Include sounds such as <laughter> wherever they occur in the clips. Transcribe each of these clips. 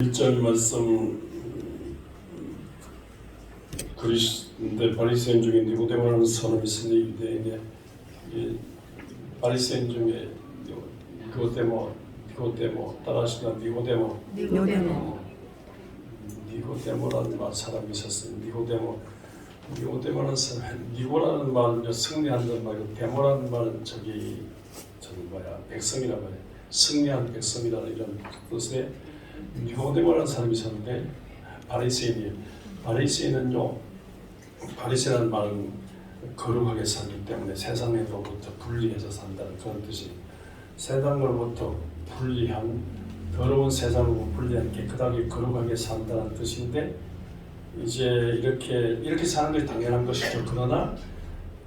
1절 말씀 그리스도인데 바리새인 중에 니고데모라는 사람이 있으니 유대인의 이 바리새인 중에 니고데모 니고데모 따라하시다 니고데모. 니고데모. 니고데모라는 말 사람이 있었어요. 니고데모. 니고데모라는 사람 니고라는 말은 승리한다는 말이고 데모라는 말은 저기 저기 뭐야 백성이라고 해 승리한 백성이라는 이런 뜻의 니고데모라는 사람이 있었는데 바리새인이 바리새인은요 바리새라는 말은 거룩하게 살기 때문에 세상으로부터 분리해서 산다는 그런 뜻이 세상으로부터 분리한 더러운 세상으로 분리한 깨끗하게 거룩하게 산다는 뜻인데 이제 이렇게 이렇게 사는 것이 당연한 것이죠. 그러나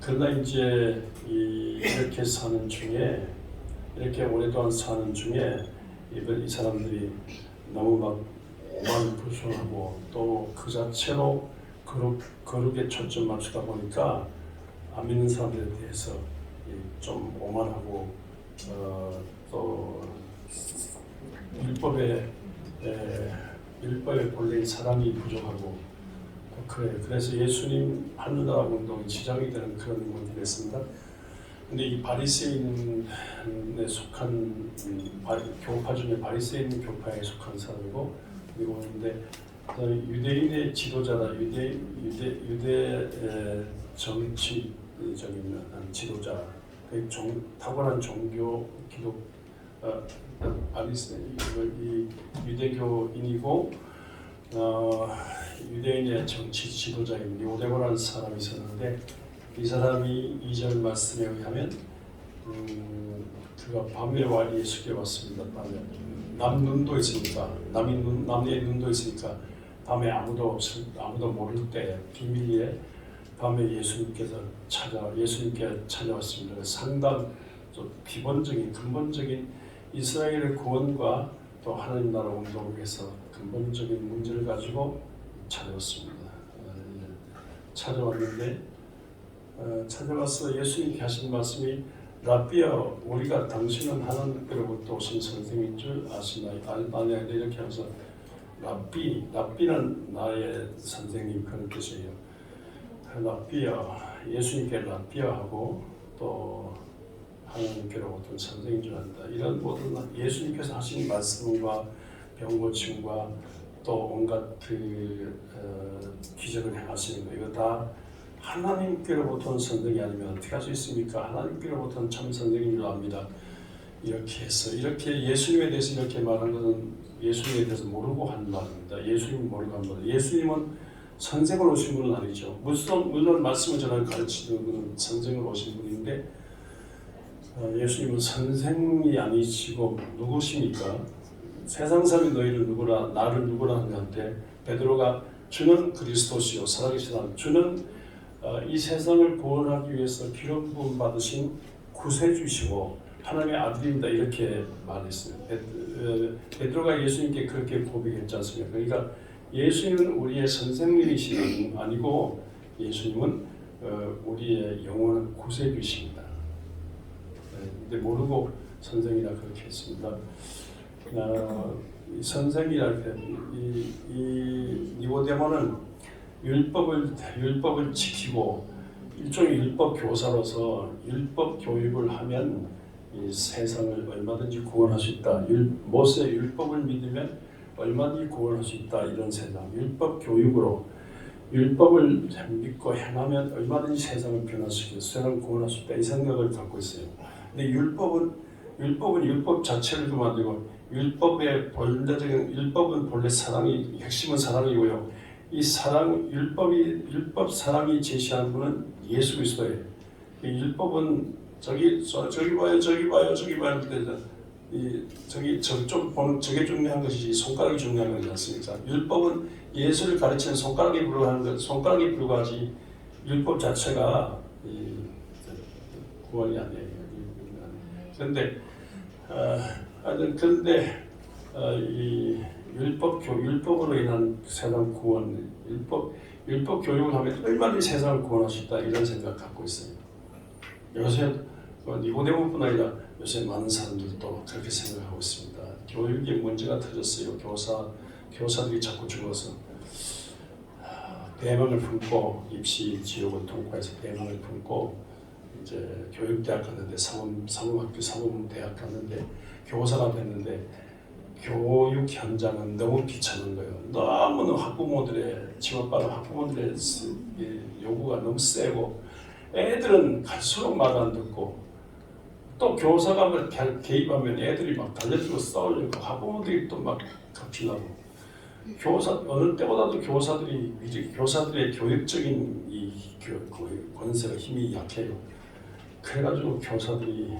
그러나 이제 이, 이렇게 사는 중에 이렇게 오랫동안 사는 중에 이, 이 사람들이 너무 막 오만부수하고 또 그 자체로 거룩 거룩에 초점 맞추다 보니까 안 믿는 사람들에 대해서 이, 좀 오만하고 어, 또 율법에 에, 율법의 본래의 사랑이 부족하고 또 그래 그래서 예수님 하늘나라 운동이 지장이 되는 그런 문제가 있습니다. 근데 이 바리새인에 속한 음, 바- 교파 중에 바리새인 교파에 속한 사람이고 그리고 근데 유대인의 지도자다 유대 유대 유대 에, 정치적인 지도자 그 종, 탁월한 종교 기독 어, 바리새 이 유대교인이고 어, 유대인의 정치 지도자인 니고데모라는 사람이 있었는데 이 사람이 이절 말씀에 의하면 음, 그가 밤에 와 예수께 왔습니다. 밤에 남 눈도 있으니까 남의 눈 남의 눈도 있으니까 밤에 아무도 없을 아무도 모를 때 비밀리에 밤에 예수님께서 찾아 예수님께 찾아왔습니다. 상당 좀 기본적인 근본적인 이스라엘의 구원과 또 하나님 나라 운동을 위해서 근본적인 문제를 가지고 찾아왔습니다. 어, 예. 찾아왔는데 어, 찾아와서 예수님께 하신 말씀이 라비어 우리가 당신은 하나님께로부터 오신 선생인 줄 아시나요? 아- 아냐 이렇게 하면서 라비 라비는 나의 선생님 그런 뜻이에요. 라비어 예수님께 라비어하고 또 하나님께로부터 선생인 줄 안다. 이런 모든 예수님께서 하신 말씀과 병고침과 또 온갖 그 어, 기적을 행하시는 거 이거 다 하나님께로부터 온 선생이 아니면 어떻게 할 수 있습니까? 하나님께로부터 온참 선생인 줄 압니다. 이렇게 해서 이렇게 예수님에 대해서 이렇게 말한 것은 예수님에 대해서 모르고 한 말입니다. 예수님 모르고 한 말. 예수님은 선생으로 오신 분은 아니죠. 물론 물론 말씀을 전하고 가르치는 분은 선생으로 오신 분인데 어, 예수님은 선생이 아니시고 누구십니까? 세상 사람이 너희를 누구라 나를 누구라 하는데 베드로가 주는 그리스도시요 하나님 주는 어, 이 세상을 구원하기 위해서 기름 부음 받으신 구세주시고 하나님의 아들입니다 이렇게 말했어요. 베, 어, 베드로가 예수님께 그렇게 고백했지 않습니까? 그러니까 예수님은 우리의 선생님이신 아니고 예수님은 어, 우리의 영원한 구세주십니다. 네, 근데 모르고 선생이라 그렇게 했습니다. 어, 이 선생이라 이, 이 니고데모는 율법을 율법을 지키고 일종의 율법 교사로서 율법 교육을 하면 이 세상을 얼마든지 구원할 수 있다. 율, 모세 율법을 믿으면 얼마든지 구원할 수 있다. 이런 세상 율법 교육으로 율법을 믿고 행하면 얼마든지 세상을 변화시켜 세상을 구원할 수 있다. 이 생각을 갖고 있어요. 근데 율법은 율법은 율법 자체를 도 만들고 율법의 본래적인 율법은 본래 사랑이 핵심은 사랑이고요. 이 사랑 율법이 율법 사랑이 제시하는 분은 예수 그리스도예요. 이 율법은 저기 저, 저기 봐요 저기 봐요 저기 봐요 그래서 이 저기 저쪽 보는 저게 중요한 것이지 손가락이 중요한 것이지 않습니까? 율법은 예수를 가르치는 손가락에 불과한 것 손가락에 불과하지 율법 자체가 이 구원이 아니에요. 그런데 어, 하여튼 근데 어, 이 율법 교 율법으로 인한 세상 구원 율법 율법 교육을 하면 얼마든지 세상을 구원할 수 있다 이런 생각 갖고 있어요. 요새 어, 니고데모뿐 아니라 요새 많은 사람들도 그렇게 생각하고 있습니다. 교육에 문제가 터졌어요. 교사 교사들이 자꾸 죽어서 아, 대망을 품고 입시 지옥을 통과해서 대망을 품고 이제 교육대학 갔는데 사범 사범학교 사범대학 갔는데 교사가 됐는데 교육 현장은 너무 비참한 거예요. 너무 학부모들의 지원받은 학부모들의 스- 이 요구가 너무 세고 애들은 갈수록 말 안 듣고 또 교사가 개입하면 애들이 막 달려들고 싸우려고 학부모들이 또막 갚이나고 교사 어느 때보다도 교사들이 교사들의 교육적인 이 교, 그 권세가 힘이 약해요. 그래가지고 교사들이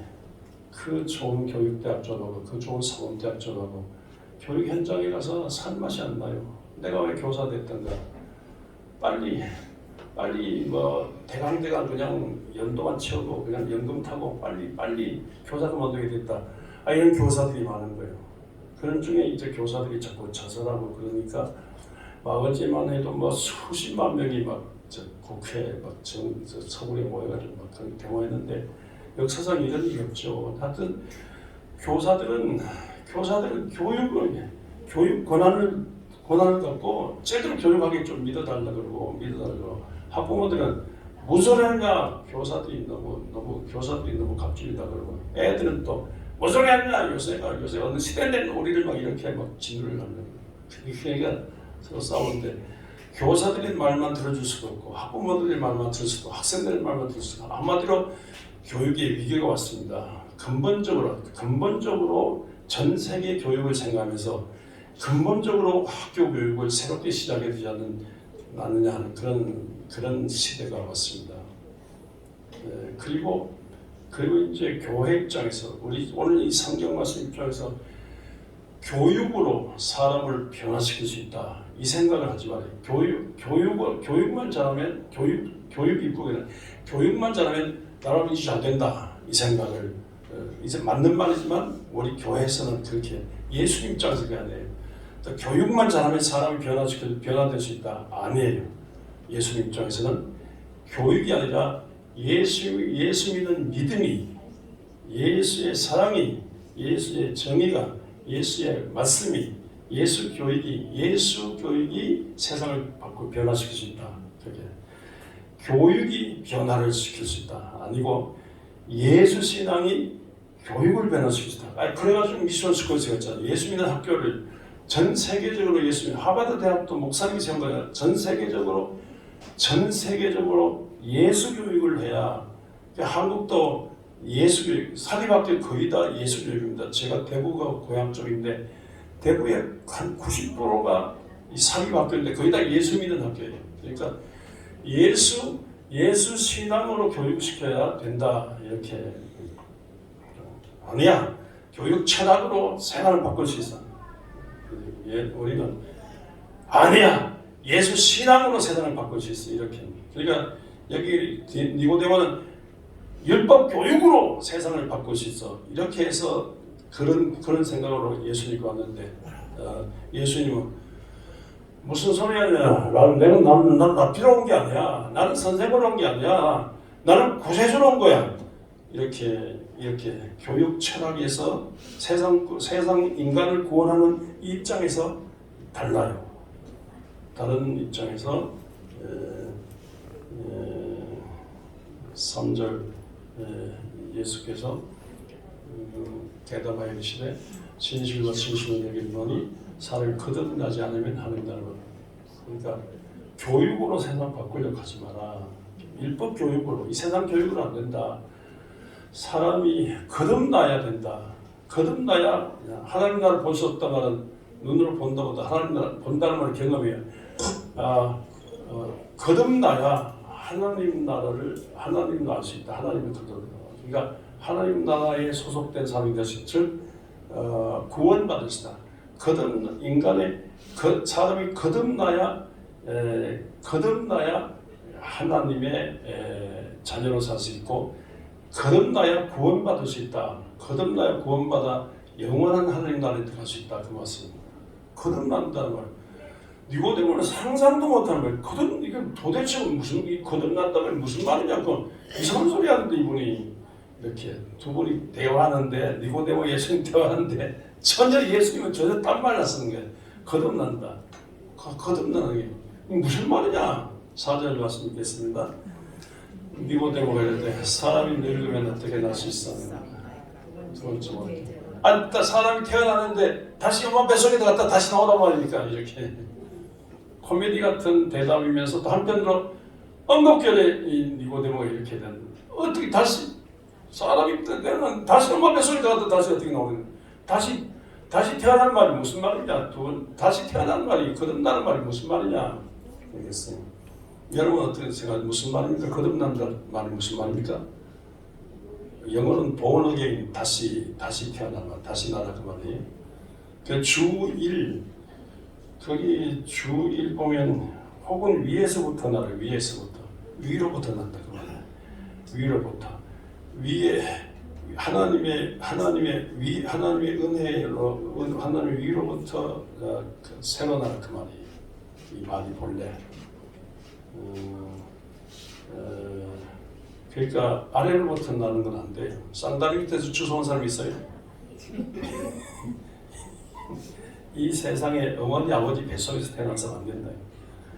그 좋은 교육대학 졸업하고 그 좋은 사범대학 졸업하고 교육 현장에 가서 살 맛이 안 나요. 내가 왜 교사 됐던가? 빨리 빨리 뭐 대강대강 그냥 연도만 채우고 그냥 연금 타고 빨리 빨리 교사 그만두게 됐다. 아 이런 교사들이 많은 거예요. 그런 중에 이제 교사들이 자꾸 자살하고 그러니까 막 어제만 해도 뭐 수십만 명이 막저 국회 막 정 서울에 모여가지고 막 그런 대모했는데 역사상 이런 일이 없죠. 하여튼 교사들은 교사들은 교육을 교육 권한을 권한을 갖고 제대로 교육하게 좀 믿어달라 그러고 믿어달라 그러고. 학부모들은 무슨 소리 하냐 교사들이 너무 너무 교사들이 너무 갑질이다 그러고. 애들은 또 무슨 소리 하냐 요새가 요새 어느 시대인데 우리를 막 이렇게 막 진술을 하는 그러니까 서로 싸우는데 교사들의 말만 들어줄 수도 없고 학부모들의 말만 들을 수도 없고 학생들의 말만 들을 수도 한마디로 교육의 위기가 왔습니다. 근본적으로 근본적으로 전 세계 교육을 생각하면서 근본적으로 학교 교육을 새롭게 시작해야 되지 않느냐 하는 그런 그런 시대가 왔습니다. 예, 그리고 그리고 이제 교회 입장에서 우리 오늘 이 성경 말씀 입장에서 교육으로 사람을 변화시킬 수 있다 이 생각을 하지 말아요. 교육 교육을 교육만 잘하면 교육 교육 입국에는 교육만 잘하면 나라 민주 잘 된다 이 생각을 어, 이제 맞는 말이지만 우리 교회에서는 그렇게 예수님 그게 아니에요. 또 교육만 잘하면 사람이 변화시킬 변화될 수 있다 아니에요. 예수님 입장에서는 교육이 아니라 예수 예수 믿는 믿음이 예수의 사랑이 예수의 정의가 예수의 말씀이 예수 교육이 예수 교육이 세상을 바꾸고 변화시킬 수 있다. 그게 교육이 변화를 시킬 수 있다. 아니고 예수 신앙이 교육을 있다. 아니, 그래가지고 미션 스쿨에서 했잖아요. 예수 믿는 학교를 전 세계적으로 예수 믿는 하버드 대학도 목사님이 세운 거예요. 전 세계적으로 전 세계적으로 예수 교육을 해야 그러니까 한국도 예수 교육 사립학교 거의 다 예수 교육입니다. 제가 대구가 고향 쪽인데 대구의 한 90%가 이 사립학교인데 거의 다 예수 믿는 학교예요. 그러니까 예수 예수 신앙으로 교육시켜야 된다 이렇게 아니야 교육 철학으로 생활을 바꿀 수 있어. 예, 우리는 아니야 예수 신앙으로 세상을 바꿀 수 있어 이렇게. 그러니까 여기 디- 니고데모는 율법 교육으로 세상을 바꿀 수 있어 이렇게 해서 그런 그런 생각으로 예수님이 왔는데 어, 예수님은 무슨 소리 하냐? 나는 내가 나는 나는 나 필요 온게 아니야. 나는 선생을 온 게 아니야. 나는 구세주로 온 거야. 이렇게 이렇게 교육 철학에서 세상 세상 인간을 구원하는 이 입장에서 달라요. 다른 입장에서 에, 에, 3절 에, 예수께서 음, 대답하여 이르시되 진실과 진실을 여기노니 살을 거듭나지 않으면 하는다는 것. 그러니까 교육으로 세상 바꾸려고 하지 마라. 율법 교육으로 이 세상 교육으로 안 된다. 사람이 거듭나야 된다. 거듭나야 하나님 나라를 볼 수 없다 말은 눈으로 본다보다 하나님 나라 본다는 말을 경험해야 아, 어, 거듭나야 하나님 나라를 하나님 나알 수 있다. 하나님을 거듭나. 그러니까 하나님 나라에 소속된 사람이 되시 즉 어, 구원받을 수다. 거듭 인간의 그 사람이 거듭나야 에, 거듭나야 하나님의 에, 자녀로 살 수 있고 거듭나야 구원받을 수 있다. 거듭나야 구원받아 영원한 하나님 나라에 들어갈 수 있다. 그 말씀. 거듭난다는 말. 니고데모는 상상도 못하는 거예요. 거듭 이게 도대체 무슨 이 거듭난다는 무슨 말이냐고 이상한 소리 하는데 이분이 이렇게 두 분이 대화하는데 니고데모 예수님 대화하는데 전혀 예수님은 전혀 딴 말을 쓰는 거예요. 거듭난다. 거, 거듭나는 게 무슨 말이냐? 사절 말씀 읽겠습니다. 니고데모가 이르되 사람이 늙으면 어떻게 날 수 있었느냐? 두 번째 말. 아, 다 사람이 태어나는데 다시 엄마 뱃속에 들어갔다 다시 나오단 말이니까 이렇게 코미디 같은 대답이면서 또 한편으로 언급결에 이 니고데모가 이렇게 된 어떻게 다시 사람이 때는 다시 엄마 뱃속에 들어갔다 다시 어떻게 나오는 다시 다시 태어난 말이 무슨 말이냐? 두 번, 다시 태어난 말이 거듭나는 말이 무슨 말이냐? 알겠어요 여러분 어떻게 생각하세요 무슨 말입니까? 거듭난다는 말이 무슨 말입니까? 영어는 again 다시 다시 태어난 말 다시 나라 그 말이에요. 그 주1 거기 주1 보면 혹은 위에서부터 나라 위에서부터 위로부터 난다 그 말이에요. 위로부터. 위에 하나님의 하나님의 위 하나님의 은혜로 은- 하나님의 위로부터 어, 그 새로 나라 그 말이 이 말이 본래 어, 어, 그러니까 아래로부터 나는 건 안 돼요. 쌍다리 밑에서 주워온 사람이 있어요. <laughs> 이 세상에 어머니 아버지 뱃속에서 사람 안 된다.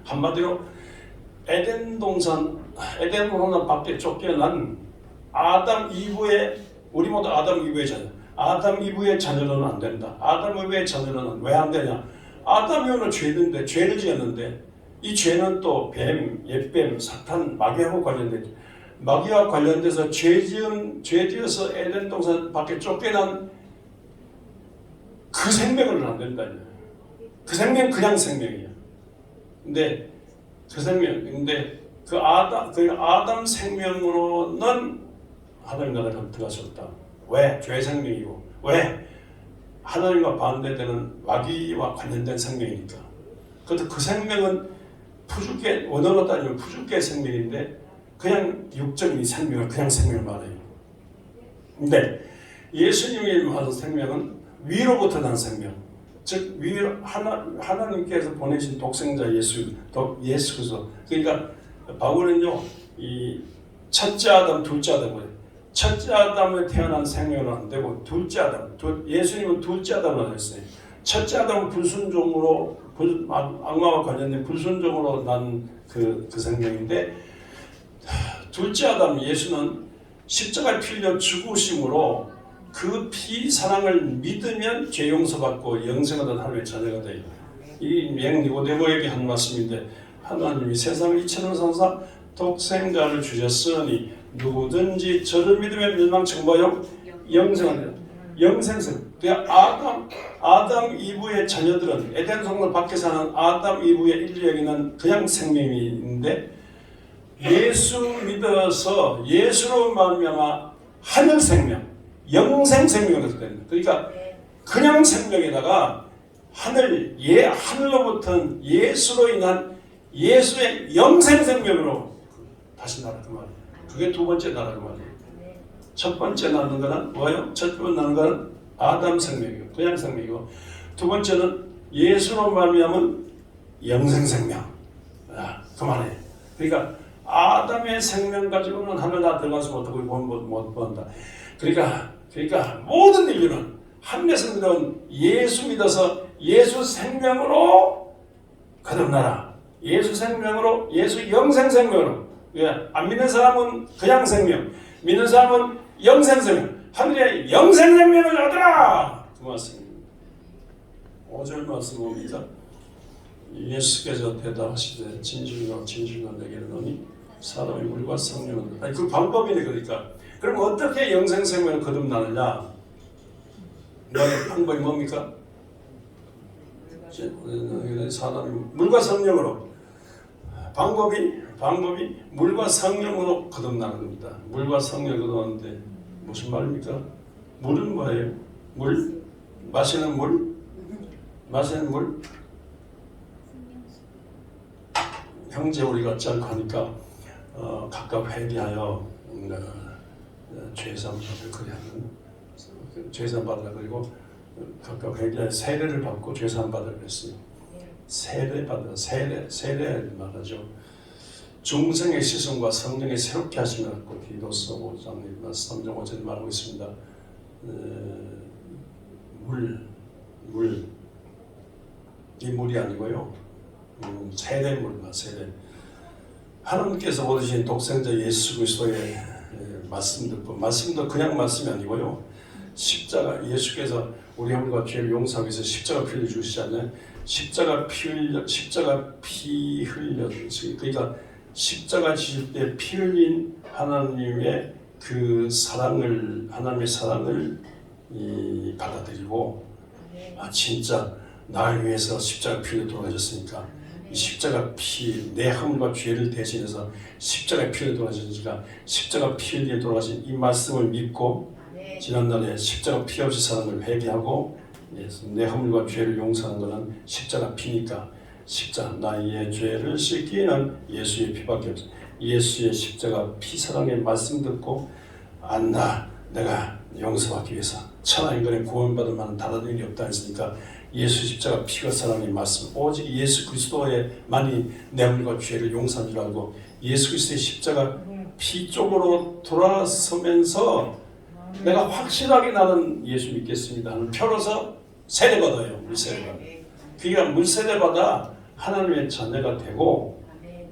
한마디로 에덴 동산 에덴 동산 밖에 쫓겨난 아담 이브의 우리 모두 아담 이브의 자녀. 아담 이브의 자녀로는 안 된다. 아담 이브의 자녀로는 왜 안 되냐? 아담 이브는 죄인데 죄를 지었는데 이 죄는 또 뱀, 옛뱀, 사탄, 마귀하고 관련된 마귀와 관련돼서 죄 지은 죄 지어서 에덴 동산 밖에 쫓겨난 그 생명은 안 된다. 그 생명 그냥 생명이야. 근데 그 생명 근데 그 아담 그 아담 생명으로는 하나님 나라에 들어갈 수 없다. 왜? 죄 생명이고 왜? 하나님과 반대되는 마귀와 관련된 생명이니까. 그래도 그 생명은 푸주께 원어로 따지면 푸주께 생명인데 그냥 육적인 생명을 그냥 생명을 말해요. 근데 예수님이 말하는 생명은 위로부터 난 생명. 즉 위로 하나 하나님께서 보내신 독생자 예수 독 예수 그리스도. 그러니까 바울은요 이 첫째 아담 둘째 아담을 첫째 아담을 태어난 생명은 안 되고 둘째 아담 두, 예수님은 둘째 아담을 했어요. 첫째 아담은 불순종으로 불, 악- 악마와 관련된 불순종으로 난 그 그 생명인데 둘째 아담 예수는 십자가에 필려 죽으심으로 그 피 사랑을 믿으면 죄 용서받고 영생을 얻은 하나님의 자녀가 돼요. 이맹 니고데모에게 한 말씀인데 하나님이 세상을 이처럼 사사 독생자를 주셨으니 누구든지 저를 믿으면 멸망치 말고 영생을 영생생. 그 아담 아담 이브의 자녀들은 에덴 성물 밖에 사는 아담 이브의 인류에게는 그냥 생명이 있는데 예수 믿어서 예수로 말미암아 하늘 생명, 영생 생명을 됩니다. 그러니까 그냥 생명에다가 하늘 예 하늘로부터 예수로 인한 예수의 영생 생명으로 다시 나라 그 말이에요. 그게 두 번째 나라 그 말이에요. 첫 번째 나는 거는 뭐예요? 첫 번째 나는 거는 아담 생명이고 그냥 생명이고 두 번째는 예수로 말미암은 영생 생명. 아, 그만해. 그러니까 아담의 생명 가지고는 하늘 나 들어가서 못하고 못, 본다. 그러니까 그러니까 모든 인류는 한내서 믿은 예수 믿어서 예수 생명으로 거듭나라. 예수 생명으로 예수 영생 생명으로. 예, 안 믿는 사람은 그냥 생명, 믿는 사람은 영생 생명. 하늘의 영생 생명을 얻으라. 그 말씀입니다. 5절 말씀 봅니다. 예수께서 대답하시되 진실로 진실로 내게 이르노니 사람이 물과 성령은 아니 그 방법이네 그러니까 그럼 어떻게 영생 생명을 거듭나느냐 너의 방법이 뭡니까? 사람이 물과 성령으로 방법이 방법이 물과 성령으로 거듭나는 겁니다. 물과 성령 거듭나는데 무슨 말입니까? 물은 뭐예요? 물 마시는 물 마시는 물 형제 우리가 짤 하니까 어, 각각 회개하여 죄산 받을 죄산 받으라 그리고 각각 회개하여 세례를 받고 죄산 받으라 그랬어요. 세례 받으라 세례 세례 말하죠. 중생의 시선과 성령의 새롭게 하심을 갖고 디도서 5장 3장 5절에 말하고 있습니다. 어, 물, 물. 이 물이 아니고요. 음, 세례물과 세례. 하나님께서 얻으신 독생자 예수 그리스도의 예, 말씀 듣고 말씀도 그냥 말씀이 아니고요. 십자가 예수께서 우리 형과 죄를 용서하기 위해서 십자가 피를 주시지 않나요? 십자가 피 흘려 십자가 피 흘려 그러니까 십자가 지실 때 피 흘린 하나님의 그 사랑을 하나님의 사랑을 이, 받아들이고 아 진짜 나를 위해서 십자가 피를 돌아가셨으니까 이 십자가 피, 내 허물과 죄를 대신해서 십자가 피를 돌아가셨으니까 십자가 피 흘리에 돌아가신 이 말씀을 믿고 지난날에 십자가 피 없이 사람을 회개하고 예수, 내 허물과 죄를 용서하는 것은 십자가 피니까 십자 나의 죄를 씻기에는 예수의 피밖에 없어. 예수의 십자가 피 사랑의 말씀 듣고 안나 내가 용서받기 위해서 천하 인간의 구원받을 만한 다른 일이 없다 했으니까 예수 십자가 피가 사랑의 말씀. 오직 예수 그리스도에만이 내 허물과 죄를 용서한 줄 알고 예수 그리스도의 십자가 피 쪽으로 돌아서면서 내가 확실하게 나는 예수 믿겠습니다. 하는 표로서 세례받아요. 물세례받아 그가 물세례받아 하나님의 자녀가 되고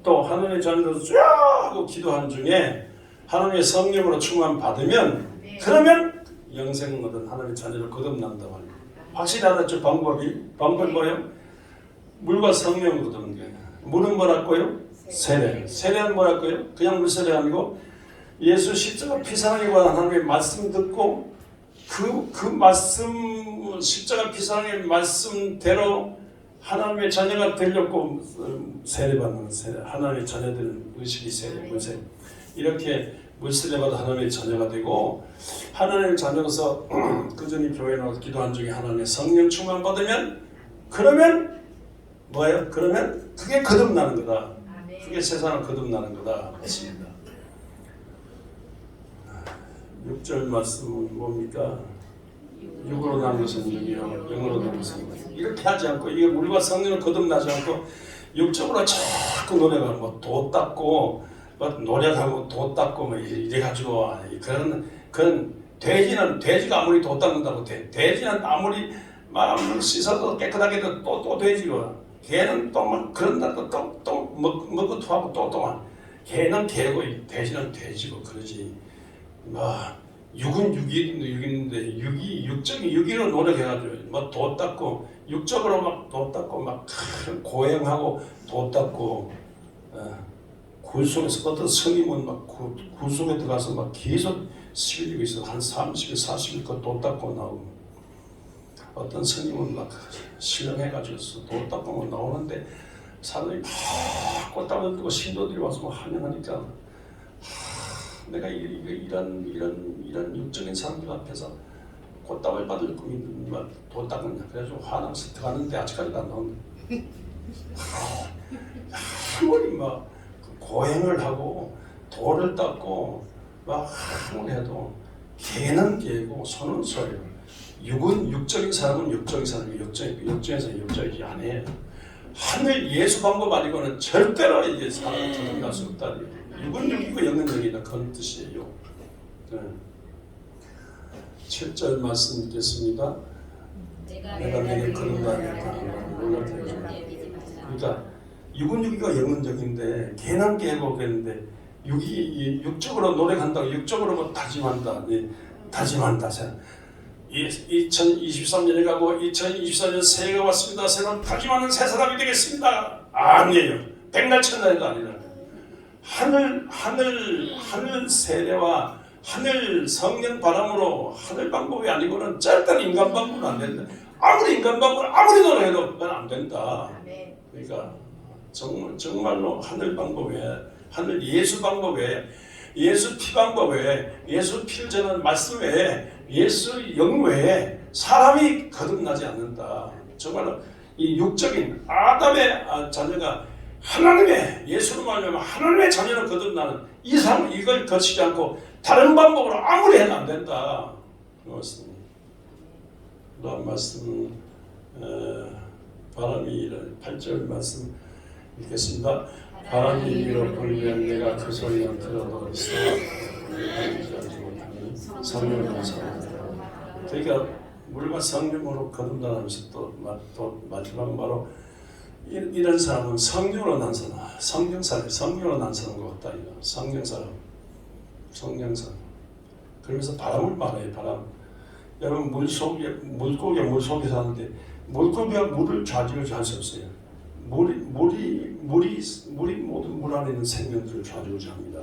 또 하나님의 자녀로서 쭉 하고 기도한 중에 하나님의 성령으로 충만 받으면 그러면 영생 얻은 하나님의 자녀를 거듭난다 말이에요 확실히 알았죠? 방법이? 방법이 뭐예요? 물과 성령으로 얻는 게 물은 뭐랄까요? 세례. 세례는 뭐랄까요? 그냥 물세례 아니고 예수 십자가 피사랑에 관한 하나님의 말씀 듣고 그, 그 말씀 십자가 피사랑의 말씀대로 하나님의 자녀가 되려고 세례받는 세례, 하나님의 자녀들은 의식이 세례, 물세 이렇게 물세례받아 하나님의 자녀가 되고 하나님의 자녀로서 그전이 교회 나와서 기도한 중에 하나님의 성령 충만 받으면 그러면 뭐예요? 그러면 그게 거듭나는 거다. 그게 세상을 거듭나는 거다. 맞습니다. 6절 말씀은 뭡니까? 육으로 난 것은 육이요 영으로 난 것은 영. 이렇게 하지 않고 이게 물과 성령을 거듭나지 않고 육적으로 자꾸 노력하고 뭐도 닦고 뭐 노력하고 도 닦고 뭐 이래 가지고 그런 그런 돼지는 돼지가 아무리 도 닦는다고 돼 돼지는 아무리 마음을 씻어도 깨끗하게 해도 또 또 돼지고 개는 또막 그런다 또또 먹고 토하고 또또만 개는 개고 돼지는 돼지고 그러지. 뭐 육은 육인데 육인데 육이 육적인 육이로 노력해가지고 뭐도 닦고 육적으로 막도 닦고 막 고행하고 도 닦고 어, 굴 속에서 어떤 스님은 막굴 속에 들어가서 막 계속 시비리고 있어 한 30일 40일 그도 닦고 나오고 어떤 스님은 막 실령해가지고 도 닦고 나오는데 사람들이 막 꽃다발 들고 신도들이 와서 막 환영하니까 내가 이런 이런 이런 육적인 사람들 앞에서 꽃다발 받을 꿈이 돈 닦느냐 그래가지고 화나서 들어갔는데 아직까지도 안 나온다. 아무리 막 고행을 하고 돌을 닦고 막 아무리 해도 개는 개고 손은 소예요. 육은 육적인 사람은 육적인 사람이 육적 육적에서 육적이지 아니에요. 하늘 예수 방법 아니고는 절대로 이게 사람을 거듭날 수 없다. 육 영은 영이다 그런 뜻이에요. 네. 7절 말씀 읽겠습니다. 내가 내게 거듭나게 하노라 그러니까 육은 육이고 영은 영인데 개는 개고 그랬는데 육이 육적으로 노력한다고 육적으로 뭐 다짐한다. 네. 다짐한다. 2023년에 가고 2024년 새해가 왔습니다. 새는 다짐하는 새 사람이 되겠습니다. 아니에요. 백날 천날도 아니라 하늘 하늘 하늘 세례와 하늘 성령 바람으로 하늘 방법이 아니고는 절대로 인간 방법은 안 된다. 아무리 인간 방법 아무리 노력해도 그건 안 된다. 그러니까 정말 정말로 하늘 방법 외에 하늘 예수 방법 외에 예수 피 방법 외에 예수 피를 전하는 말씀 외에 예수 영 외에 사람이 거듭나지 않는다. 정말로 이 육적인 아담의 자녀가 하나님의 예수로 말하면 하나님의 자녀를 거듭나는 이삶 이걸 거치지 않고 다른 방법으로 아무리 해도 안 된다. 그렇습니다. 말씀 어, 바람이 8절 말씀 읽겠습니다. 바람이 위로 불면 내가 그 소리는 들어도 성령을 감사합니다. 그러니까 물과 성령으로 거듭나면서 또, 마- 또 마지막 바로 이, 이런 사람은 성령으로 난 사람, 성령 사람, 성령으로 난 사람 것 같다 이거. 성령 사람, 성령 사람. 그러면서 바람을 말해요. 바람. 여러분 물 속에 물고기가 물 속에 사는데 물고기가 물을 좌지우지할 수 없어요. 물이 물이 물이 물이 모든 물 안에 있는 생명들을 좌지우지 합니다.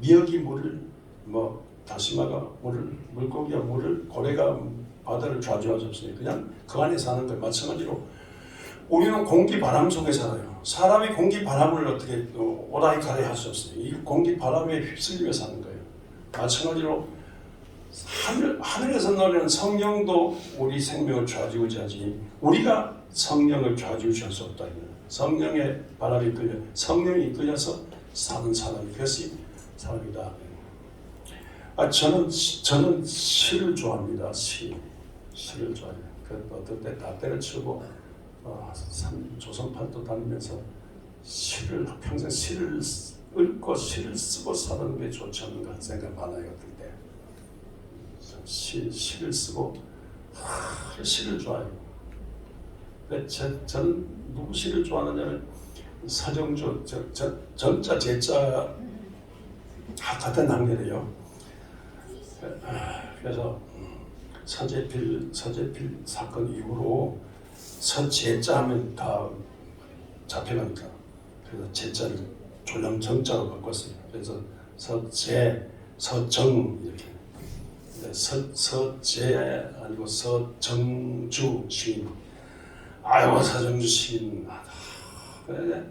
미역이 물을 뭐 다시마가 물을 물고기가 물을 고래가 바다를 좌지할 수 없어요. 그냥 그 안에 사는 거예요. 마찬가지로 우리는 공기 바람 속에 살아요. 사람이 공기 바람을 어떻게 어, 오라이 가리 할수 없어요. 이 공기 바람에 휩쓸려 사는 거예요. 마찬가지로 하늘, 하늘에서 나오는 성령도 우리 생명을 좌지우지하지 우리가 성령을 좌지우지할 수 없다. 성령의 바람이 끌려 성령이 끌려서 사는 사람이 그것이 사람이다. 아 저는 시- 저는 시를 좋아합니다. 시 시를 좋아해요. 그 어떨 때 다 때려치고 어, 산- 조선판도 다니면서 시를 평생 시를 쓰- 읽고 시를 쓰고 사는 게 좋지 않은가 생각 많아요. 어떨 때 시, 시를 쓰고 하, 시를 좋아해요. 근데 제, 저는 누구 시를 좋아하느냐면 서정주 전자 제자 다 같은 학년이에요. 그래서 음, 서재필 서재필 사건 이후로 서재자 하면 다 잡혀가니까. 그래서 제자를 조령 정자로 바꿨어요. 그래서 서재 서정 이렇게. 근데 서 서재 아니고 서정주 시인. 아이고 서정주 시인. 아, 그래.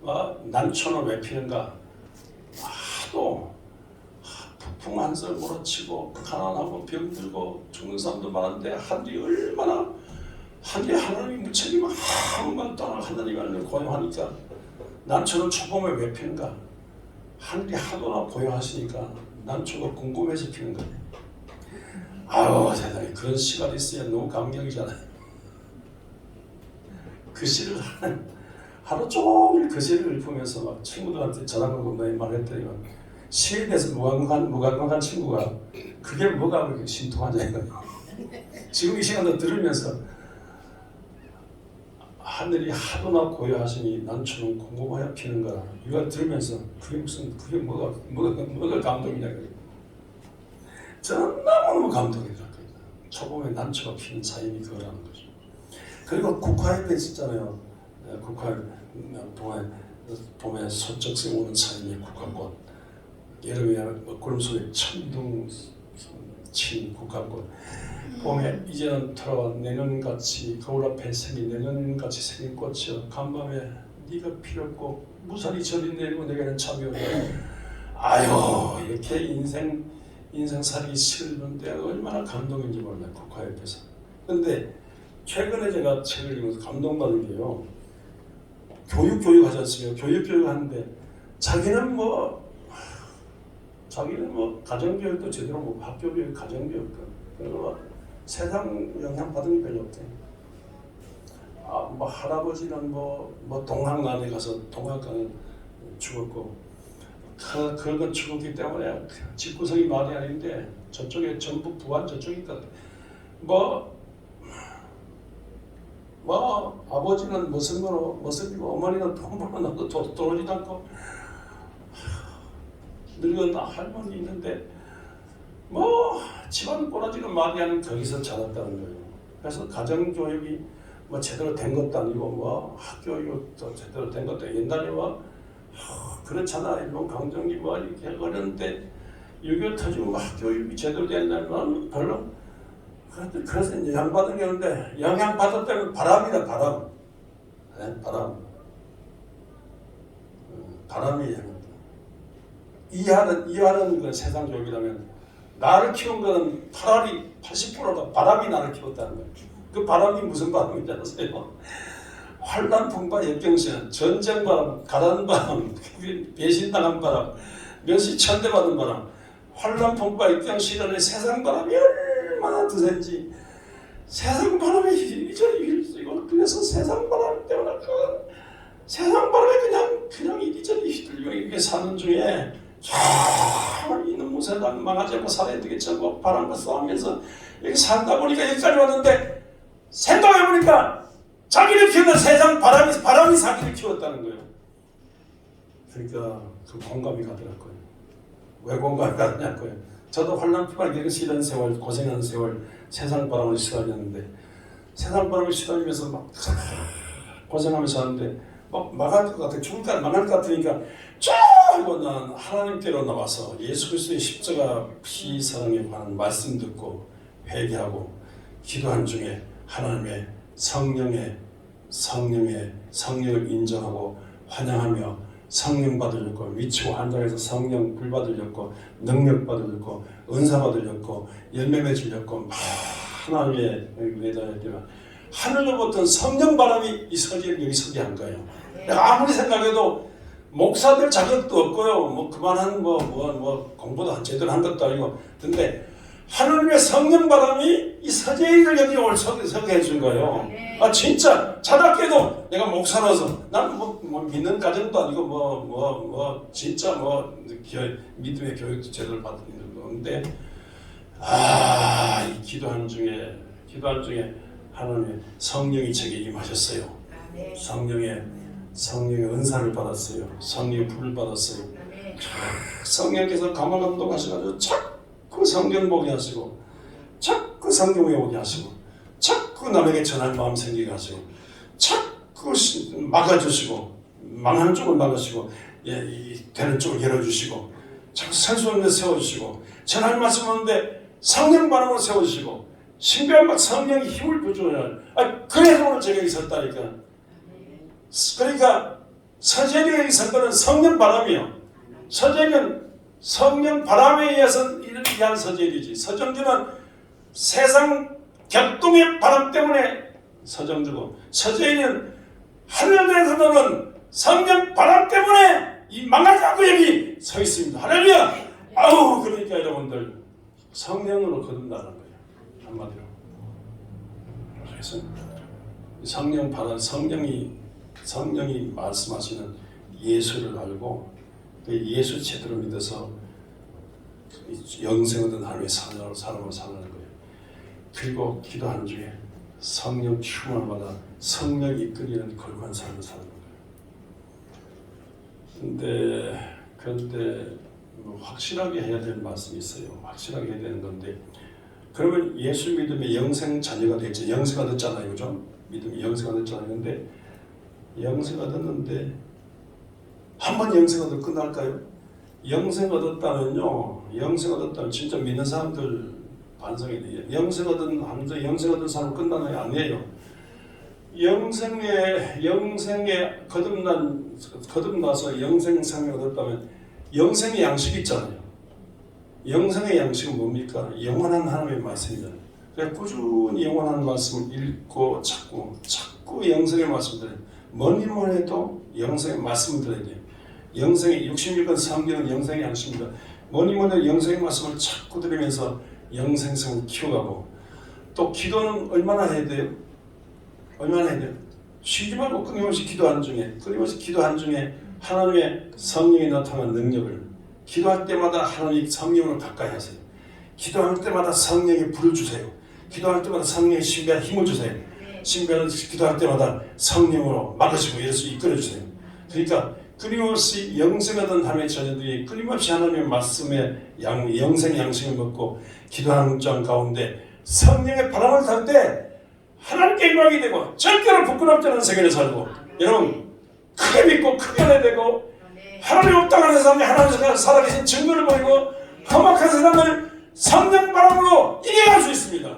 뭐 난초는 왜 피는가? 하도 북풍 한설 몰아치고 가난하고 병들고 죽는 사람도 많은데 하늘이 얼마나 하늘이 하나님이 무책임한 한번 떠나 하나님 하나님을 고용하니까 난초는 초봄에 왜 피는가? 하늘이 하도나 고용하시니까 난초가 궁금해서 피는 거예요 아유 세상에 그런 시가 있어야 너무 감격이잖아요 그 시를 하는 하루 종일 그 시를 읽으면서 막 친구들한테 전화 걸고 너희 말했더니만 시에 대해서 무감각한 무감각한 친구가 그게 뭐가 그렇게 신통하냐 이거예요. 지금 이 시간도 들으면서 하늘이 하도나 고요하시니 난처럼 궁금하여 피는 거라. 이걸 들으면서 그게 무슨 그게 뭐가 뭐가 뭐가 감동이냐 그래. 저는 너무너무 감동이 갔거든요. 초봄에 난초가 피는 사인이 그거라는 거죠. 그리고 국화잎에 있었잖아요. 네, 국화 봄에 봄에 소쩍새 오는 사이에 국화꽃 여름에 뭐 구름 속에 천둥 친 국화꽃 봄에 이제는 돌아와 내년같이 거울 앞에 생긴 내년같이 생긴 꽃이여. 간밤에 네가 피었고 무사히 저리 내리고 내게는 참이 오네 아유 이렇게 인생 인생 살기 싫은데 얼마나 감동인지 몰라요 국화잎에서. 근데 최근에 제가 책을 읽으면서 감동받은 게요. 교육 교육 하지 않습니까? 교육 교육 하는데 자기는 뭐 자기는 뭐 가정 교육도 제대로 못 학교 교육, 가정 교육도. 그리고 뭐 세상 영향 받은 게 별로 없대. 아 뭐 할아버지는 뭐 뭐 동학난에 가서 동학간 죽었고 그 그건 죽었기 때문에 집구석이 말이 아닌데 저쪽에 전북 부안 저쪽이니까 뭐. 뭐 아버지는 무슬림으로 무슬림이고 어머니는 돈 벌어 나도 도- 돌아오지도 않고 늙은 할머니 있는데 뭐 집안 꼬라지는 많이 하는 거기서 자랐다는 거예요. 그래서 가정 교육이 뭐 제대로 된 것도 아니고 뭐 학교 교육도 제대로 된 것도 옛날에 뭐 하, 그렇잖아 일본 강정기 뭐 이렇게 어렸는데 6.25 터지고 뭐 학교 교육이 제대로 됐냐면 별로 그런데 그래서 이제 영향받은 게 있는데 영향 받았다면 바람이다 바람 네? 바람 음, 바람이 영향 이하는 이하는 그 세상 교육이라면 나를 키운 거는 차라리 80%가 바람이 나를 키웠다는 거예요. 그 바람이 무슨 바람인지 아세요? <laughs> 환란 풍파 역경신 전쟁 바람 가난 바람 <laughs> 배신당한 바람 멸시 천대받은 바람 환란 풍파 역경 시련의 세상 바람이 얼마나 드센지 세상 바람이 이리저리 휘둘리고 그래서 세상 바람 때문에 그 세상 바람에 그냥 그냥 이리저리 휘둘리고 이렇게 사는 중에 정 세상 망하지 않고 살아야 되겠죠. 뭐 바람과 싸우면서 여기 살다 보니까 여기까지 왔는데 생각해보니까 자기를 키우는 세상 바람이, 바람이 자기를 키웠다는 거예요. 그러니까 그 공감이 가더라고요. 왜 공감이 가느냐고요. 저도 환란 피발 이것이 이런 세월, 고생하는 세월, 세상 바람을 시달렸는데 세상 바람을 시달리면서 막 <laughs> 고생하면서 하는데 막 망할 것 같아. 죽을까 망할 것 같으니까 쫙 하고 난 하나님께로 나와서 예수 그리스도의 십자가 피 사랑에 관한 말씀 듣고 회개하고 기도한 중에 하나님의 성령의 성령의 성령을 인정하고 환영하며 성령 받으려고 위치고 한장에서 성령 불 받으려고 능력 받으려고 은사 받으려고 열매 맺으려고 막 하나님의 매달려 하늘로부터 성령 바람이 이 서지에 여기 서게 한 거예요. 내가 아무리 생각해도 목사들 자격도 없고요. 뭐 그만한 뭐 뭐 뭐 공부도 제대로 한 것도 아니고 근데 하나님의 성령 바람이 이 서재인을 여기 올 서게 서게 해준 거예요. 아 진짜 자답게도 내가 목사라서 나는 뭐, 뭐 믿는 가정도 아니고 뭐 뭐 뭐 진짜 뭐 교, 믿음의 교육도 제대로 받은 건데 아 이 기도하는 중에 기도하는 중에 하나님의 성령이 제게 임하셨어요. 성령의 성령의 은사를 받았어요. 성령의 불을 받았어요. 성령께서 가만 감독하셔가지고 자꾸 성경 보게 하시고 자꾸 성경 외우게 하시고 자꾸 남에게 전할 마음 생기게 하시고 자꾸 시- 막아주시고 망하는 쪽을 막으시고 예, 이 되는 쪽을 열어주시고 자꾸 데 세워주시고 전할 말씀 없는데 성령 바람으로 세워주시고 신비한 막 성령이 힘을 부주어요. 아 그래서 오늘 제가 여기 섰다니까 그러니까 서재리가 여기 선 거는 성령 바람이요 서재는 성령 바람에 의해서 이한 서재리지. 서정주는 세상 격동의 바람 때문에 서정주고 서재는 하늘에서 도는 성령 바람 때문에 이 망하지 않고 여기 서 있습니다. 할렐루야. 아우 그러니까 여러분들 성령으로 거듭나는 거예요. 한마디로. 그래서 성령 바람 성령이 성령이 말씀하시는 예수를 알고 그 예수 제대로 믿어서 영생 얻은 하나님의 사람으로 사는 거예요. 그리고 기도하는 중에 성령 충만을 받아 성령 이끌리는 걸고한 삶을 사는 거예요. 근데 그런데 뭐 확실하게 해야 될 말씀이 있어요. 확실하게 해야 되는 건데 그러면 예수 믿음의 영생 자녀가 되겠죠. 영생 얻었잖아요, 그죠? 믿음이 영생 얻었잖아요. 근데 영생 얻었는데 한 번 영생 얻어 끝날까요? 영생 얻었다면요. 영생 얻었다면 진짜 믿는 사람들 반성이 돼요. 영생 얻은 함정 영생 얻은 사람 끝나는 게 아니에요. 영생에 영생에 거듭난 거듭나서 영생 생명 얻었다면 영생의 양식이 있잖아요. 영생의 양식은 뭡니까? 영원한 하나님의 말씀이잖아요. 그래서 꾸준히 영원한 말씀을 읽고 찾고 자꾸 영생의 말씀을 들어 요. 뭐니 뭐니 해도 영생의 말씀을 들어야 돼요. 영생의 66권 성경은 영생의 양식입니다. 뭐니 뭐니 해도 영생의 말씀을 자꾸 들으면서 영생성을 키워가고 또 기도는 얼마나 해야 돼요? 얼마나 해야 돼요? 쉬지 말고 끊임없이 기도하는 중에 끊임없이 기도하는 중에 하나님의 성령이 나타나는 능력을 기도할 때마다 하나님 성령을 가까이 하세요. 기도할 때마다 성령의 불을 주세요. 기도할 때마다 성령의 신비한 힘을 주세요. 신비한 기도할 때마다 성령으로 막으시고 예수 이끌어 주세요. 그러니까 끊임없이 영생하던 하나님의 자녀들이 끊임없이 하나님의 말씀에 양, 영생 양식을 먹고 기도하는 장 가운데 성령의 바람을 탈 때 하나님께 일망이 되고 절대로 부끄럽지 않은 세계를 살고 여러분 크게 믿고 크게 내되고 하나님 없다는 세상에 하나님 살아계신 증거를 보이고 험악한 세상을 성령 바람으로 이겨갈 수 있습니다.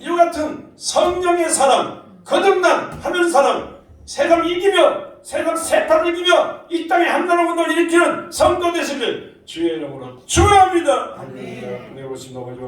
이와 같은 성령의 사람, 거듭난 하늘 사람, 세상 이기며 세상 세탄을 이기며 이 땅에 한나라 운동을 일으키는 성도 되시길 주의 이름으로 축원합니다. 네, 오신 아버지